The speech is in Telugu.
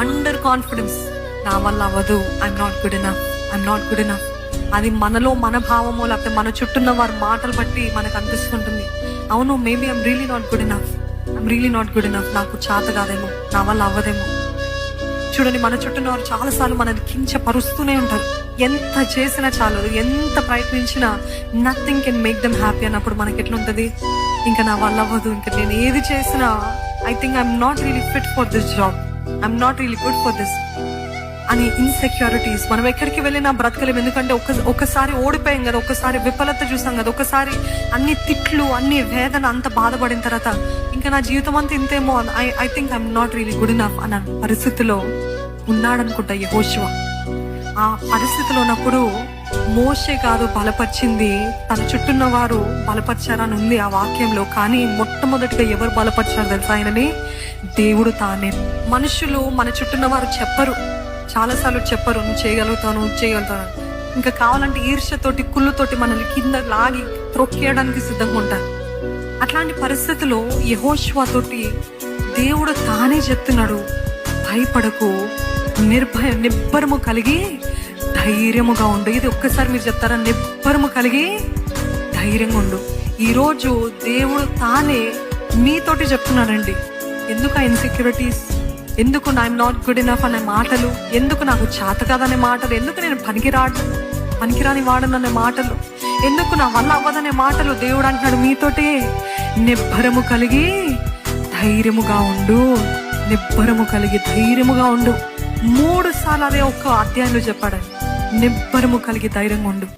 అండర్ కాన్ఫిడెన్స్ నా వల్ల అవ్వదు. I'm not good enough I'm not good enough అది మనలో మన భావము లేకపోతే మన చుట్టూన్న వారి మాటలు బట్టి మనకు అనిపిస్తుంటుంది. అవును maybe I'm really not good enough I'm really not good enough నాకు చేత కాదేమో. నా వల్ల అవ్వదేమో. చూడండి మన చుట్టూ వారు చాలాసార్లు మనల్ని కించపరుస్తూనే ఉంటారు. ఎంత చేసినా చాలదు ఎంత ప్రయత్నించినా nothing can make them happy అన్నప్పుడు మనకి ఎట్లుంటుంది? ఇంకా నా వల్ల అవ్వదు. ఇంకా నేను ఏది చేసినా I think I'm not really fit for this job I'm not really good for this అని ఇన్సెక్యూరిటీస్ మనం ఎక్కడికి వెళ్ళినా బ్రతకలేము ఎందుకంటే ఒక ఒకసారి ఓడిపోయాం కదా ఒకసారి విఫలత చూసాం కదా ఒకసారి అన్ని తిట్లు అన్ని వేదన అంత బాధపడిన తర్వాత ఇంకా నా జీవితం అంతా ఇంతేమో I I think I'm not really good enough అన్న పరిస్థితిలో ఉన్నాడనుకుంటా యహోశివ ఆ పరిస్థితిలో ఉన్నప్పుడు మోషే కాదు బలపరిచింది తన చుట్టూన్న వారు బలపరిచారని ఉంది ఆ వాక్యంలో కానీ మొట్టమొదటిగా ఎవరు బలపరిచారు తెలుసా ఆయనని? దేవుడు తానే. మనుషులు మన చుట్టూన్న వారు చెప్పరు. చాలాసార్లు చెప్పరు నువ్వు చేయగలుగుతాను చేయగలుగుతాను ఇంకా కావాలంటే ఈర్ష్యతోటి కుళ్ళుతోటి మనల్ని కింద లాగి త్రొక్కేయడానికి సిద్ధంగా ఉంటారు. అట్లాంటి పరిస్థితుల్లో యహోష్వా తోటి దేవుడు తానే చెప్తున్నాడు. భయపడకు నిర్భయ నిబ్బరము కలిగి ధైర్యముగా ఉండు. ఇది ఒక్కసారి మీరు చెప్తారా? నిబ్బరము కలిగి ధైర్యంగా ఉండు. ఈరోజు దేవుడు తానే మీతోటి చెప్తున్నాడండి. ఎందుకు ఆ ఇన్సెక్యూరిటీస్ ఎందుకు ఐఎమ్ నాట్ గుడ్ ఇనఫ్ అనే మాటలు? ఎందుకు నాకు చేత కాదనే మాటలు? ఎందుకు నేను పనికిరాడు పనికిరాని వాడననే మాటలు? ఎందుకు నా వల్ల అవ్వదనే మాటలు దేవుడు అంటున్నాడు? మీతోటే నిబ్బరము కలిగి ధైర్యముగా ఉండు. నిబ్బరము కలిగి ధైర్యముగా ఉండు. మూడు సార్లు అదే ఒక్క అధ్యాయంలో చెప్పాడండి. నిబ్బరము కలిగి ధైర్యంగా ఉండు.